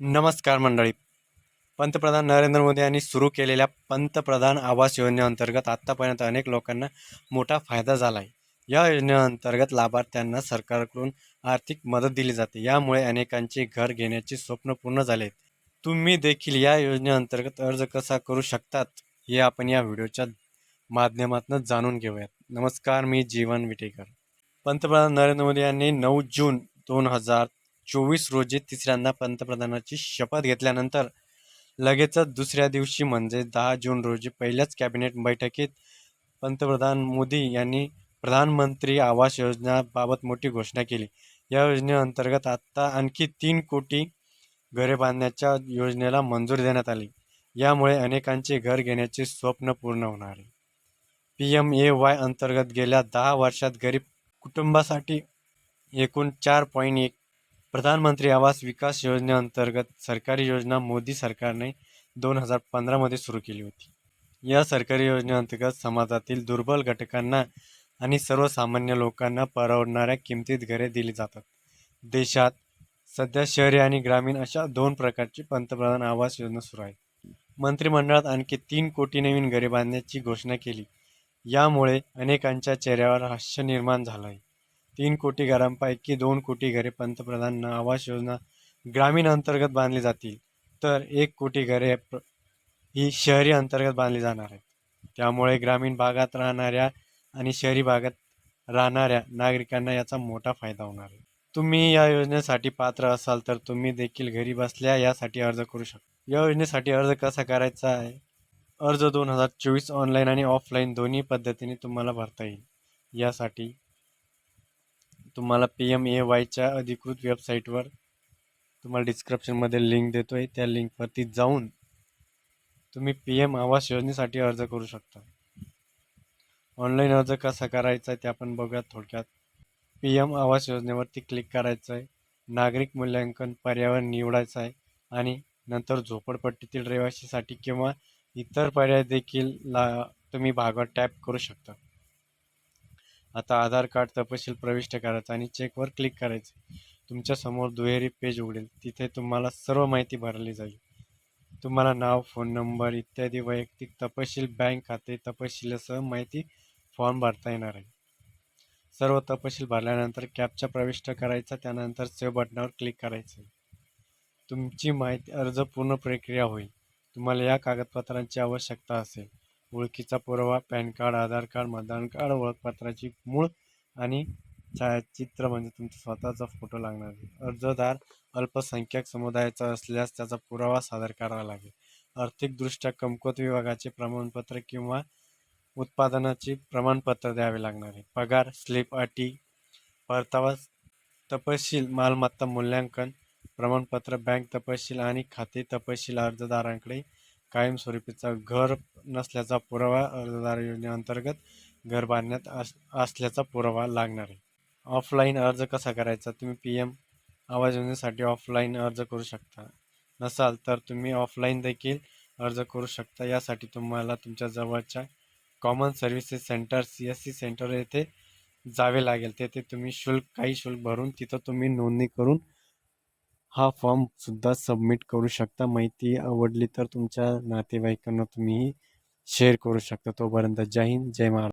नमस्कार मंडळी. पंतप्रधान नरेंद्र मोदी यांनी सुरू केलेल्या पंतप्रधान आवास योजनेअंतर्गत आत्तापर्यंत अनेक लोकांना मोठा फायदा झाला आहे या योजनेअंतर्गत लाभार्थ्यांना सरकारकडून आर्थिक मदत दिली जाते. यामुळे अनेकांचे घर घेण्याचे स्वप्न पूर्ण झाले आहेत तुम्ही देखील या योजनेअंतर्गत अर्ज कसा करू शकतात हे आपण या व्हिडिओच्या माध्यमातून जाणून घेऊयात. नमस्कार मी जीवन विटेकर. पंतप्रधान नरेंद्र मोदी यांनी नऊ जून दोन हजार चोवीस रोजी तिसऱ्यांदा पंतप्रधानाची शपथ घेतल्यानंतर लगेचच दुसऱ्या दिवशी म्हणजे दहा जून रोजी पहिल्याच कॅबिनेट बैठकीत पंतप्रधान मोदी यांनी प्रधानमंत्री आवास योजनाबाबत मोठी घोषणा केली. या योजनेअंतर्गत आत्ता आणखी तीन कोटी घरे बांधण्याच्या योजनेला मंजूर देण्यात आली. यामुळे अनेकांचे घर घेण्याचे स्वप्न पूर्ण होणार आहे. पी एम ए वाय अंतर्गत गेल्या दहा वर्षात गरीब कुटुंबासाठी एकूण चार पॉईंट एक प्रधानमंत्री आवास विकास योजनेअंतर्गत सरकारी योजना मोदी सरकारने दोन हजार पंधरामध्ये सुरू केली होती. या सरकारी योजनेअंतर्गत समाजातील दुर्बल घटकांना आणि सर्वसामान्य लोकांना परवडणाऱ्या किमतीत घरे दिली जातात. देशात सध्या शहरी आणि ग्रामीण अशा दोन प्रकारची पंतप्रधान आवास योजना सुरू आहे मंत्रिमंडळात आणखी तीन कोटी नवीन घरे बांधण्याची घोषणा केली. यामुळे अनेकांच्या चेहऱ्यावर हास्य निर्माण झालं आहे. तीन कोटी घरांपैकी दोन कोटी घरे पंतप्रधान आवास योजना ग्रामीण अंतर्गत बांधली जातील तर एक कोटी घरे प्र- ही शहरी अंतर्गत बांधली जाणार आहेत. त्यामुळे ग्रामीण भागात राहणाऱ्या आणि शहरी भागात राहणाऱ्या नागरिकांना याचा मोठा फायदा होणार आहे. तुम्ही या योजनेसाठी पात्र असाल तर तुम्ही देखील घरी बसल्या यासाठी अर्ज करू शकता या योजनेसाठी अर्ज कसा करायचा आहे? अर्ज दोन हजार चोवीस ऑनलाईन आणि ऑफलाईन दोन्ही पद्धतीने तुम्हाला भरता येईल. यासाठी तुम्हाला पी एम ए वायच्या अधिकृत वेबसाईटवर तुम्हाला डिस्क्रिप्शनमध्ये लिंक देतो आहे त्या लिंकवरती जाऊन तुम्ही पी एम आवास योजनेसाठी अर्ज करू शकता. ऑनलाईन अर्ज कसा करायचा आहे ते आपण बघूयात थोडक्यात. पी एम आवास योजनेवरती क्लिक करायचं आहे नागरिक मूल्यांकन पर्यावरण निवडायचं आहे आणि नंतर झोपडपट्टीतील रहिवाशीसाठी किंवा इतर पर्याय देखील ला तुम्ही भागावर टॅप करू शकता. आता आधार कार्ड तपशील प्रविष्ट करायचा आणि चेकवर क्लिक करायचे. तुमच्यासमोर दुहेरी पेज उघडेल. तिथे तुम्हाला सर्व माहिती भरली जाईल. तुम्हाला नाव फोन नंबर इत्यादी वैयक्तिक तपशील बँक खाते तपशिलासह माहिती फॉर्म भरता येणार आहे. सर्व तपशील भरल्यानंतर कॅपचा प्रविष्ट करायचा. त्यानंतर सेव्ह बटनावर क्लिक करायचं. तुमची माहिती अर्ज पूर्ण प्रक्रिया होईल. तुम्हाला या कागदपत्रांची आवश्यकता असेल. ओळखीचा पुरावा पॅन कार्ड आधार कार्ड मतदान कार्ड ओळखपत्राची मूळ आणि छायाचित्र म्हणजे तुमचा स्वतःचा फोटो लागणार आहे. अर्जदार अल्पसंख्याक समुदायाचा असल्यास त्याचा पुरावा सादर करावा लागेल. आर्थिकदृष्ट्या कमकुवत विभागाचे प्रमाणपत्र किंवा उत्पादनाचे प्रमाणपत्र द्यावे लागणार आहे. पगार स्लिप अटी परतावा तपशील मालमत्ता मूल्यांकन प्रमाणपत्र बँक तपशील आणि खाते तपशील अर्जदारांकडे कायमस्वरूपीचा घर नसल्याचा पुरावा अर्जदार योजनेअंतर्गत घर बांधण्यात अस असल्याचा पुरावा लागणार आहे. ऑफलाईन अर्ज कसा करायचा? तुम्ही पी एम आवाज योजनेसाठी ऑफलाईन अर्ज करू शकता. नसाल तर तुम्ही ऑफलाईन देखील अर्ज करू शकता. यासाठी तुम्हाला तुमच्या जवळच्या common services centre C S C centre येथे जावे लागेल. तेथे तुम्ही शुल्क काही शुल्क भरून तिथं तुम्ही नोंदणी करून हा फॉर्म सुद्धा सबमिट करू शकता. माहिती आवडली तर तुमच्या नातेवाईकांना तुम्ही शेअर करू शकता. तोपर्यंत जय हिंद जय महाराष्ट्र.